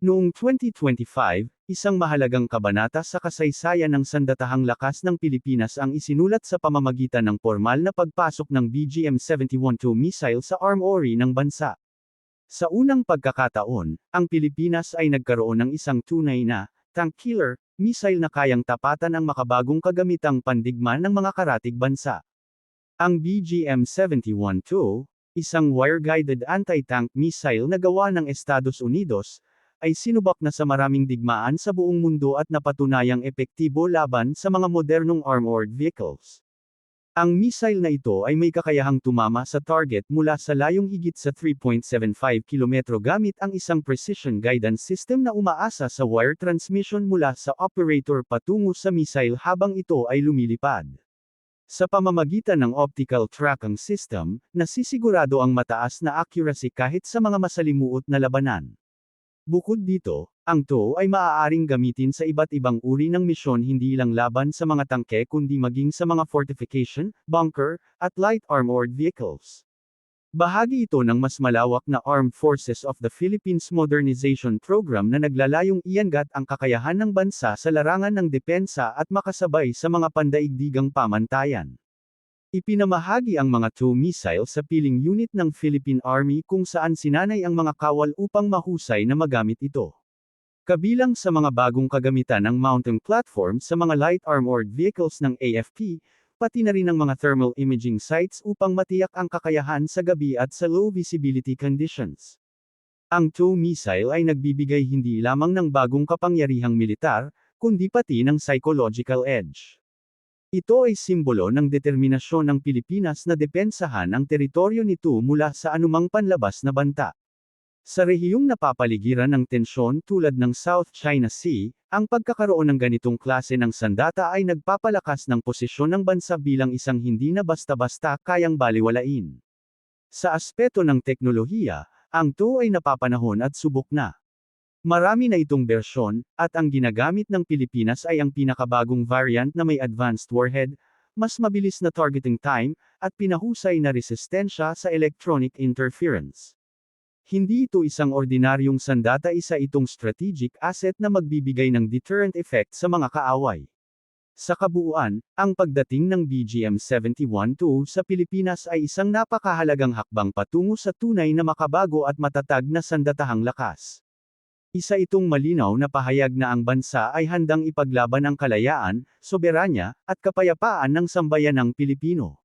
Noong 2025, isang mahalagang kabanata sa kasaysayan ng sandatahang lakas ng Pilipinas ang isinulat sa pamamagitan ng formal na pagpasok ng BGM-71-2 missile sa armory ng bansa. Sa unang pagkakataon, ang Pilipinas ay nagkaroon ng isang tunay na tank killer missile na kayang tapatan ang makabagong kagamitang pandigma ng mga karatig bansa. Ang BGM-71-2, isang wire-guided anti-tank missile na gawa ng Estados Unidos, ay sinubak na sa maraming digmaan sa buong mundo at napatunayang epektibo laban sa mga modernong armored vehicles. Ang missile na ito ay may kakayahang tumama sa target mula sa layong higit sa 3.75 km gamit ang isang precision guidance system na umaasa sa wire transmission mula sa operator patungo sa missile habang ito ay lumilipad. Sa pamamagitan ng optical tracking system, nasisigurado ang mataas na accuracy kahit sa mga masalimuot na labanan. Bukod dito, ang TOW ay maaaring gamitin sa iba't ibang uri ng misyon hindi lang laban sa mga tangke kundi maging sa mga fortification, bunker, at light armored vehicles. Bahagi ito ng mas malawak na Armed Forces of the Philippines Modernization Program na naglalayong iangat ang kakayahan ng bansa sa larangan ng depensa at makasabay sa mga pandaigdigang pamantayan. Ipinamahagi ang mga TOW missile sa piling unit ng Philippine Army kung saan sinanay ang mga kawal upang mahusay na magamit ito. Kabilang sa mga bagong kagamitan ng mounting platform sa mga light armored vehicles ng AFP, pati na rin ang mga thermal imaging sites upang matiyak ang kakayahan sa gabi at sa low visibility conditions. Ang TOW missile ay nagbibigay hindi lamang ng bagong kapangyarihang militar, kundi pati ng psychological edge. Ito ay simbolo ng determinasyon ng Pilipinas na depensahan ang teritoryo nito mula sa anumang panlabas na banta. Sa rehiyong napapaligiran ng tensyon tulad ng South China Sea, ang pagkakaroon ng ganitong klase ng sandata ay nagpapalakas ng posisyon ng bansa bilang isang hindi na basta-basta kayang baliwalain. Sa aspeto ng teknolohiya, ang TO ay napapanahon at subok na. Marami na itong bersyon, at ang ginagamit ng Pilipinas ay ang pinakabagong variant na may advanced warhead, mas mabilis na targeting time, at pinahusay na resistensya sa electronic interference. Hindi ito isang ordinaryong sandata isa itong strategic asset na magbibigay ng deterrent effect sa mga kaaway. Sa kabuuan, ang pagdating ng BGM-71-2 sa Pilipinas ay isang napakahalagang hakbang patungo sa tunay na makabago at matatag na sandatahang lakas. Isa itong malinaw na pahayag na ang bansa ay handang ipaglaban ang kalayaan, soberanya, at kapayapaan ng sambayanang Pilipino.